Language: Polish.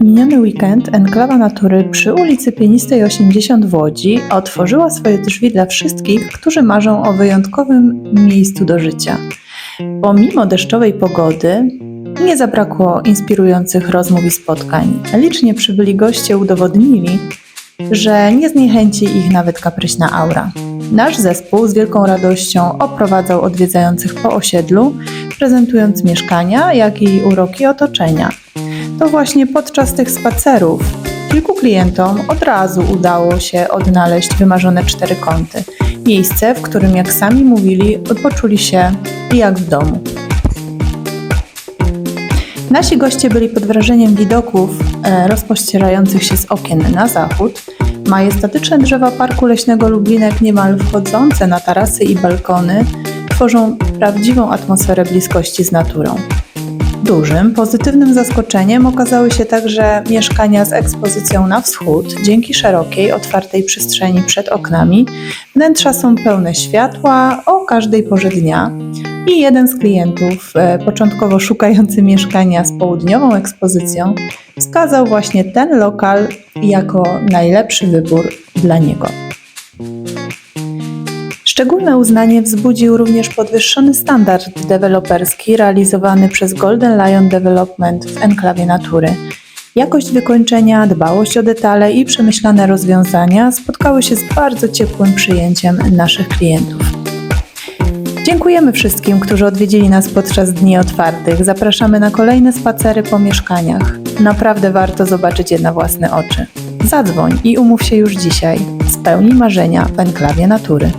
Miniony weekend Enklawa Natury przy ulicy Pienistej 80 w Łodzi otworzyła swoje drzwi dla wszystkich, którzy marzą o wyjątkowym miejscu do życia. Pomimo deszczowej pogody nie zabrakło inspirujących rozmów i spotkań. Licznie przybyli goście udowodnili, że nie zniechęci ich nawet kapryśna aura. Nasz zespół z wielką radością oprowadzał odwiedzających po osiedlu, prezentując mieszkania, jak i uroki otoczenia. To właśnie podczas tych spacerów kilku klientom od razu udało się odnaleźć wymarzone cztery kąty. Miejsce, w którym, jak sami mówili, poczuli się jak w domu. Nasi goście byli pod wrażeniem widoków e, rozpościerających się z okien na zachód. Majestatyczne drzewa Parku Leśnego Lublinek, niemal wchodzące na tarasy i balkony, tworzą prawdziwą atmosferę bliskości z naturą. Dużym, pozytywnym zaskoczeniem okazały się także mieszkania z ekspozycją na wschód. Dzięki szerokiej, otwartej przestrzeni przed oknami, wnętrza są pełne światła o każdej porze dnia. I jeden z klientów, e, początkowo szukający mieszkania z południową ekspozycją, wskazał właśnie ten lokal jako najlepszy wybór dla niego. Szczególne uznanie wzbudził również podwyższony standard deweloperski realizowany przez Golden Lion Development w enklawie natury. Jakość wykończenia, dbałość o detale i przemyślane rozwiązania spotkały się z bardzo ciepłym przyjęciem naszych klientów. Dziękujemy wszystkim, którzy odwiedzili nas podczas dni otwartych. Zapraszamy na kolejne spacery po mieszkaniach. Naprawdę warto zobaczyć je na własne oczy. Zadzwoń i umów się już dzisiaj. Spełnij marzenia w enklawie natury.